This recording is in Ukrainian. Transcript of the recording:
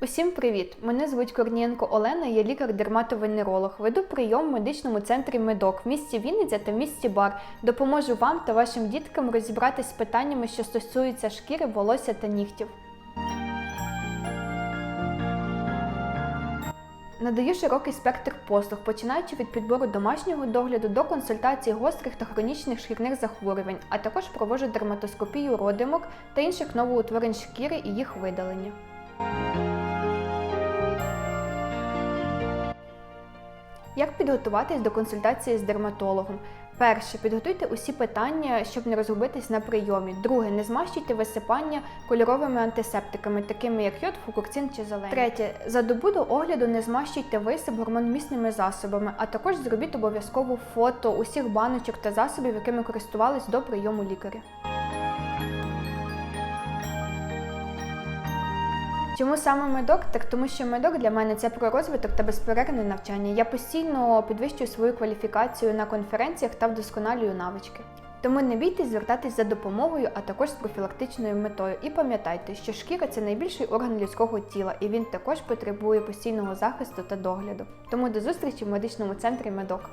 Усім привіт! Мене звуть Корнієнко Олена, я лікар-дерматовенеролог. Веду прийом в медичному центрі Медок в місті Вінниця та в місті Бар. Допоможу вам та вашим діткам розібратись з питаннями, що стосуються шкіри, волосся та нігтів. Надаю широкий спектр послуг, починаючи від підбору домашнього догляду до консультацій гострих та хронічних шкірних захворювань, а також проводжу дерматоскопію родимок та інших новоутворень шкіри і їх видалення. Як підготуватись до консультації з дерматологом? Перше, підготуйте усі питання, щоб не розгубитись на прийомі. Друге, не змащуйте висипання кольоровими антисептиками, такими як йод, фукурцин чи зелень. Третє, за добу до огляду не змащуйте висип гормонмісними засобами, а також зробіть обов'язково фото усіх баночок та засобів, якими користувались до прийому лікаря. Чому саме медок? Так тому що медок для мене це про розвиток та безперервне навчання. Я постійно підвищую свою кваліфікацію на конференціях та вдосконалюю навички. Тому не бійтесь звертатись за допомогою, а також з профілактичною метою. І пам'ятайте, що шкіра це найбільший орган людського тіла, і він також потребує постійного захисту та догляду. Тому до зустрічі в медичному центрі медок.